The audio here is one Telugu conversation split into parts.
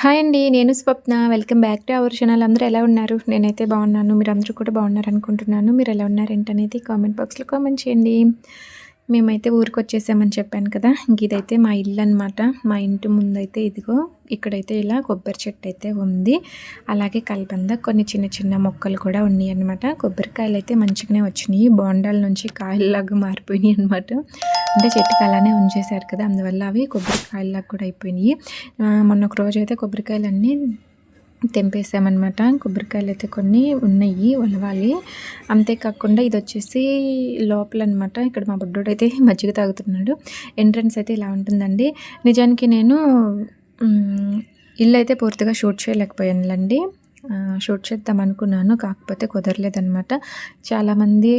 హాయ్ అండి నేను Swapna. Welcome back to our channel. అందరూ ఎలా ఉన్నారు? నేనైతే బాగున్నాను. మీరు అందరూ కూడా బాగున్నారు అనుకుంటున్నాను మీరు ఎలా ఉన్నారు ఏంటనేది కామెంట్ బాక్స్లో కామెంట్ చేయండి. మేమైతే ఊరికి వచ్చేసామని చెప్పాను కదా ఇంక ఇదైతే మా ఇల్లు అనమాట మా ఇంటి ముందైతే ఇదిగో ఇక్కడైతే ఇలా కొబ్బరి చెట్టు అయితే ఉంది. అలాగే కలబంద కొన్ని చిన్న చిన్న మొక్కలు కూడా ఉన్నాయి అనమాట కొబ్బరికాయలు అయితే మంచిగానే వచ్చినాయి. బోండాల నుంచి కాయల్లాగా మారిపోయినాయి అనమాట అంటే చెట్టుకి అలానే ఉంచేశారు కదా అందువల్ల అవి కొబ్బరికాయల్లాగా కూడా అయిపోయినాయి. మొన్న ఒక రోజు అయితే కొబ్బరికాయలన్నీ తెంపేసామన్నమాట. కొబ్బరికాయలు అయితే కొన్ని ఉన్నాయి ఉలవాలి. అంతేకాకుండా ఇది వచ్చేసి లోపల అనమాట ఇక్కడ మా బుడ్డోడు అయితే మజ్జిగ తాగుతున్నాడు. ఎంట్రన్స్ అయితే ఇలా ఉంటుందండి. నిజానికి నేను ఇల్లు అయితే పూర్తిగా షూట్ చేయలేకపోయానులండి. షూట్ చేద్దాం అనుకున్నాను కాకపోతే కుదరలేదనమాట చాలామంది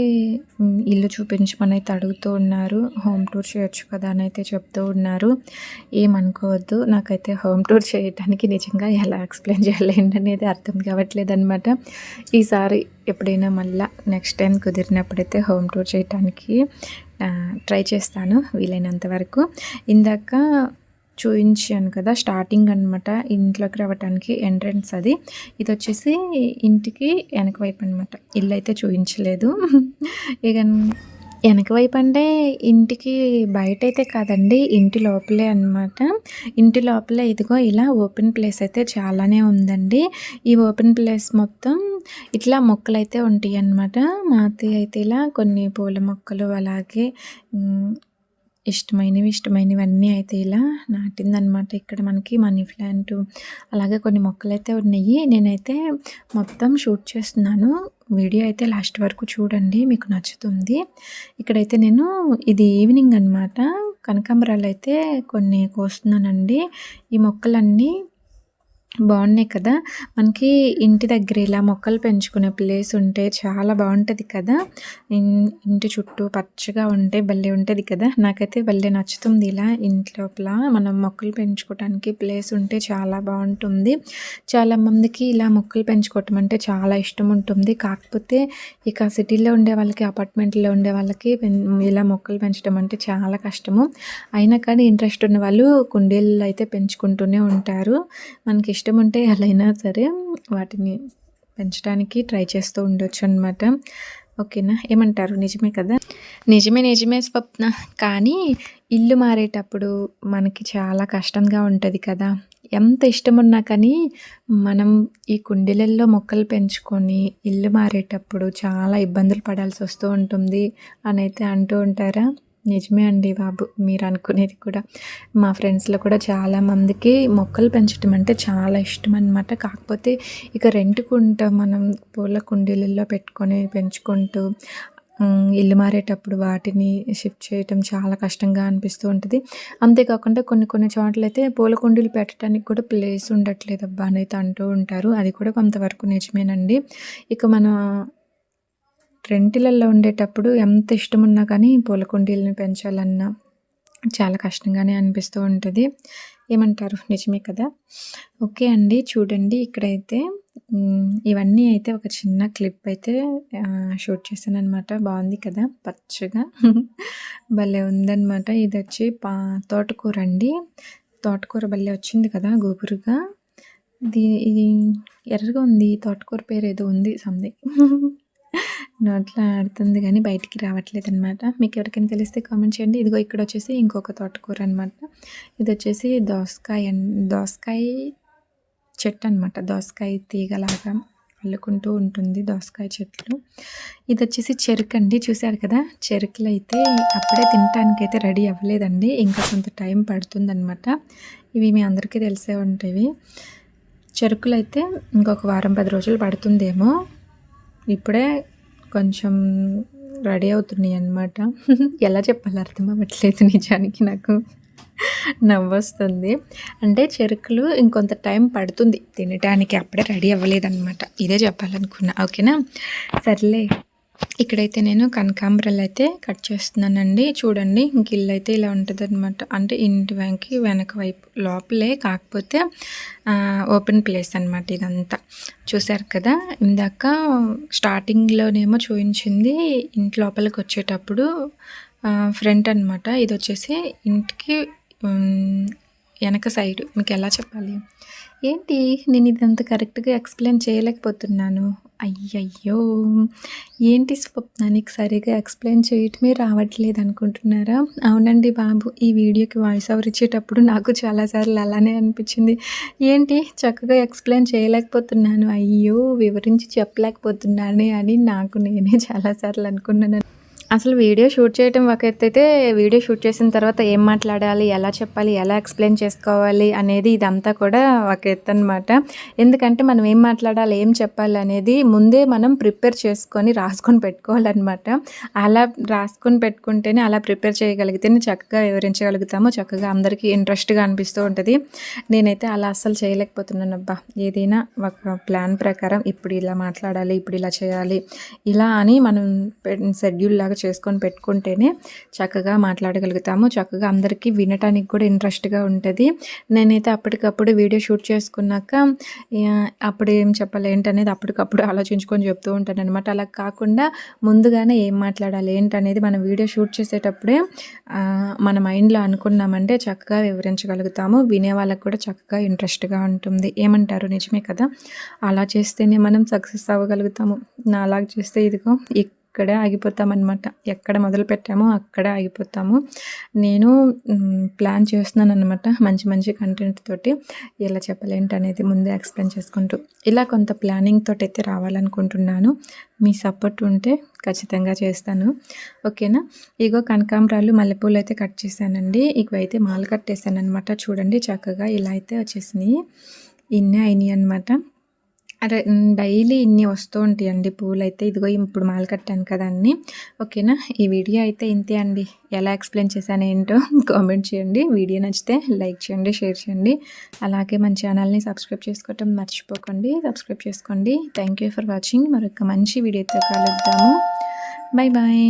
ఇల్లు చూపించమని అయితే అడుగుతూ ఉన్నారు హోమ్ టూర్ చేయొచ్చు కదా అని అయితే చెప్తూ ఉన్నారు. ఏమనుకోవద్దు నాకైతే హోమ్ టూర్ చేయడానికి నిజంగా ఎలా ఎక్స్ప్లెయిన్ చేయాలి అనేది అర్థం కావట్లేదు అనమాట ఈసారి ఎప్పుడైనా మళ్ళీ నెక్స్ట్ టైం కుదిరినప్పుడైతే హోమ్ టూర్ చేయడానికి ట్రై చేస్తాను వీలైనంత వరకు. ఇందాక చూపించాను కదా స్టార్టింగ్ అనమాట ఇంట్లోకి రావడానికి ఎంట్రన్స్ అది. ఇది వచ్చేసి ఇంటికి వెనక వైపు అనమాట ఇల్లు అయితే చూపించలేదు ఇక వెనక వైపు అంటే ఇంటికి బయట అయితే కాదండి ఇంటి లోపలే అనమాట ఇంటి లోపలే ఇదిగో ఇలా ఓపెన్ ప్లేస్ అయితే చాలానే ఉందండి. ఈ ఓపెన్ ప్లేస్ మొత్తం ఇట్లా మొక్కలు అయితే ఉంటాయి అన్నమాట మాతి అయితే ఇలా కొన్ని పూల మొక్కలు అలాగే ఇష్టమైనవి ఇష్టమైనవి అన్నీ అయితే ఇలా నాటిందనమాట. ఇక్కడ మనకి మనీ ప్లాంట్ అలాగే కొన్ని మొక్కలు అయితే ఉన్నాయి. నేనైతే మొత్తం షూట్ చేస్తున్నాను. వీడియో అయితే లాస్ట్ వరకు చూడండి మీకు నచ్చుతుంది. ఇక్కడైతే నేను ఇది ఈవినింగ్ అనమాట కనకాంబరాలు అయితే కొన్ని కోస్తున్నానండి. ఈ మొక్కలన్నీ బాగున్నాయి కదా. మనకి ఇంటి దగ్గర ఇలా మొక్కలు పెంచుకునే ప్లేస్ ఉంటే చాలా బాగుంటుంది కదా. ఇంటి చుట్టూ పచ్చగా ఉంటే భలే ఉంటుంది కదా. నాకైతే భలే నచ్చుతుంది ఇలా ఇంట్లోపల మనం మొక్కలు పెంచుకోవడానికి ప్లేస్ ఉంటే చాలా బాగుంటుంది. చాలామందికి ఇలా మొక్కలు పెంచుకోవటం అంటే చాలా ఇష్టం ఉంటుంది. కాకపోతే ఇక సిటీలో ఉండే వాళ్ళకి అపార్ట్మెంట్లో ఉండే వాళ్ళకి ఇలా మొక్కలు పెంచడం అంటే చాలా కష్టము. అయినా కానీ ఇంట్రెస్ట్ ఉన్న వాళ్ళు కుండీలు అయితే పెంచుకుంటూనే ఉంటారు. మనకి ఇష్టం ఇష్టం ఉంటే ఎలా అయినా సరే వాటిని పెంచడానికి ట్రై చేస్తూ ఉండొచ్చు అనమాట ఓకేనా? ఏమంటారు? నిజమే కదా? నిజమే నిజమే స్వప్న. కానీ ఇల్లు మారేటప్పుడు మనకి చాలా కష్టంగా ఉంటుంది కదా. ఎంత ఇష్టం ఉన్నా కానీ మనం ఈ కుండీలల్లో మొక్కలు పెంచుకొని ఇల్లు మారేటప్పుడు చాలా ఇబ్బందులు పడాల్సి వస్తూ ఉంటుంది అని అయితే అంటూ ఉంటారా? నిజమే అండి బాబు. మీరు అనుకునేది కూడా. మా ఫ్రెండ్స్లో కూడా చాలామందికి మొక్కలు పెంచడం అంటే చాలా ఇష్టం అనమాట కాకపోతే ఇక రెంట్కుంటా మనం పూల కుండీలలో పెట్టుకొని పెంచుకుంటూ ఇల్లు మారేటప్పుడు వాటిని షిఫ్ట్ చేయటం చాలా కష్టంగా అనిపిస్తూ ఉంటుంది. అంతేకాకుండా కొన్ని కొన్ని చోట్ల అయితే పూల కుండీలు పెట్టడానికి కూడా ప్లేస్ ఉండట్లేదు అబ్బా అని అయితే అంటూ ఉంటారు. అది కూడా కొంతవరకు నిజమేనండి. ఇక మన రెంటిలలో ఉండేటప్పుడు ఎంత ఇష్టం ఉన్నా కానీ పూల కుండీలను పెంచాలన్నా చాలా కష్టంగానే అనిపిస్తూ ఉంటుంది. ఏమంటారు? నిజమే కదా? ఓకే అండి చూడండి ఇక్కడైతే ఇవన్నీ అయితే ఒక చిన్న క్లిప్ అయితే షూట్ చేశాను అనమాట బాగుంది కదా? పచ్చగా. భలే ఉందన్నమాట. ఇది వచ్చి పా తోటకూర అండి. తోటకూర భలే వచ్చింది కదా గోపురుగా ఇది ఇది ఎర్రగా ఉంది. తోటకూర పేరు ఏదో ఉంది సంథింగ్ నోట్లో ఆడుతుంది కానీ బయటికి రావట్లేదు అనమాట మీకు ఎవరికైనా తెలిస్తే కామెంట్ చేయండి. ఇదిగో ఇక్కడ వచ్చేసి ఇంకొక తోటకూర అనమాట ఇది వచ్చేసి దోసకాయ దోసకాయ చెట్టు అనమాట దోసకాయ తీగలాగా అల్లుకుంటూ ఉంటుంది దోసకాయ చెట్లు. ఇది వచ్చేసి చెరుకు అండి. చూశారు కదా? చెరుకులు అయితే అప్పుడే తినటానికి అయితే రెడీ అవ్వలేదండి. ఇంకా కొంత టైం పడుతుందనమాట ఇవి మీ అందరికీ తెలిసే ఉంటాయి. చెరుకులు అయితే ఇంకొక వారం పది రోజులు పడుతుందేమో. ఇప్పుడే కొంచెం రెడీ అవుతున్నాయి అన్నమాట. ఎలా చెప్పాలి అర్థం అవ్వట్లేదు నిజానికి నాకు. నవ్వొస్తుంది. అంటే చెరుకులు ఇంకొంత టైం పడుతుంది తినడానికి అప్పుడే రెడీ అవ్వలేదన్నమాట. ఇదే చెప్పాలనుకున్నా. ఓకేనా? సర్లే. ఇక్కడైతే నేను కనకాంబరాలు అయితే కట్ చేస్తున్నానండి. చూడండి ఇంక ఇల్లు అయితే ఇలా ఉంటుంది అనమాట అంటే ఇంటి వెనక్కి వెనక వైపు లోపలే కాకపోతే ఓపెన్ ప్లేస్ అనమాట ఇదంతా. చూసారు కదా ఇందాక స్టార్టింగ్లోనేమో చూపించింది ఇంటి లోపలికి వచ్చేటప్పుడు ఫ్రంట్ అనమాట ఇది వచ్చేసి ఇంటికి వెనక సైడ్. మీకు ఎలా చెప్పాలి? ఏంటి? నేను ఇదంతా కరెక్ట్గా ఎక్స్ప్లెయిన్ చేయలేకపోతున్నాను. అయ్యయ్యో! ఏంటి స్వప్నానికి నీకు సరిగా ఎక్స్ప్లెయిన్ చేయటమే రావట్లేదు అనుకుంటున్నారా? అవునండి బాబు ఈ వీడియోకి వాయిస్ ఓవర్ ఇచ్చేటప్పుడు నాకు చాలాసార్లు అలానే అనిపించింది. ఏంటి? చక్కగా ఎక్స్ప్లెయిన్ చేయలేకపోతున్నాను. అయ్యో! వివరించి చెప్పలేకపోతున్నానే అని నాకు నేనే చాలాసార్లు అనుకున్నాను. అసలు వీడియో షూట్ చేయడం ఒక అయితే వీడియో షూట్ చేసిన తర్వాత ఏం మాట్లాడాలి ఎలా చెప్పాలి ఎలా ఎక్స్ప్లెయిన్ చేసుకోవాలి అనేది ఇదంతా కూడా ఒక ఎత్తు అనమాట ఎందుకంటే మనం ఏం మాట్లాడాలి ఏం చెప్పాలి అనేది ముందే మనం ప్రిపేర్ చేసుకొని రాసుకొని పెట్టుకోవాలన్నమాట. అలా రాసుకొని పెట్టుకుంటేనే అలా ప్రిపేర్ చేయగలిగితేనే చక్కగా వివరించగలుగుతాము చక్కగా అందరికీ ఇంట్రెస్ట్గా అనిపిస్తూ ఉంటుంది. నేనైతే అలా అస్సలు చేయలేకపోతున్నాను అబ్బా. ఏదైనా ఒక ప్లాన్ ప్రకారం ఇప్పుడు ఇలా మాట్లాడాలి ఇప్పుడు ఇలా చేయాలి ఇలా అని మనం షెడ్యూల్ లాగా చేసుకొని పెట్టుకుంటేనే చక్కగా మాట్లాడగలుగుతాము. చక్కగా అందరికీ వినటానికి కూడా ఇంట్రెస్ట్గా ఉంటుంది. నేనైతే అప్పటికప్పుడు వీడియో షూట్ చేసుకున్నాక అప్పుడు ఏం చెప్పాలి ఏంటనేది అప్పటికప్పుడు ఆలోచించుకొని చెప్తూ ఉంటాను అనమాట అలా కాకుండా ముందుగానే ఏం మాట్లాడాలి ఏంటనేది మనం వీడియో షూట్ చేసేటప్పుడే మన మైండ్లో అనుకున్నామంటే చక్కగా వివరించగలుగుతాము. వినే వాళ్ళకు కూడా చక్కగా ఇంట్రెస్ట్గా ఉంటుంది. ఏమంటారు? నిజమే కదా? అలా చేస్తేనే మనం సక్సెస్ అవ్వగలుగుతాము. నా అలాగ చేస్తే ఇదిగో అక్కడే ఆగిపోతామన్నమాట. ఎక్కడ మొదలు పెట్టామో అక్కడే ఆగిపోతాము. నేను ప్లాన్ చేస్తున్నాను అనమాట మంచి మంచి కంటెంట్ తోటి. ఎలా చెప్పలేంటి అనేది ముందే ఎక్స్ప్లెయిన్ చేసుకుంటూ. ఇలా కొంత ప్లానింగ్ తోటి అయితే రావాలనుకుంటున్నాను. మీ సపోర్ట్ ఉంటే ఖచ్చితంగా చేస్తాను. ఓకేనా? ఇగో కనకాంబరాలు మల్లెపూలు అయితే కట్ చేశానండి. ఇవైతే మాల కట్టేశాను అనమాట చూడండి చక్కగా ఇలా అయితే వచ్చేసినాయి. ఇన్నే అయినాయి అనమాట అరే డైలీ ఇన్ని వస్తూ ఉంటాయండి పూలు అయితే ఇదిగో ఇప్పుడు మాల కట్టాను కదా అన్ని. ఓకేనా? ఈ వీడియో అయితే ఇంతే అండి. ఎలా ఎక్స్ప్లెయిన్ చేశాను ఏంటో కామెంట్ చేయండి. వీడియో నచ్చితే లైక్ చేయండి షేర్ చేయండి. అలాగే మన ఛానల్ని సబ్స్క్రైబ్ చేసుకోవటం మర్చిపోకండి. సబ్స్క్రైబ్ చేసుకోండి. Thank you for watching. మరొక మంచి వీడియోతో కలుద్దాము. Bye bye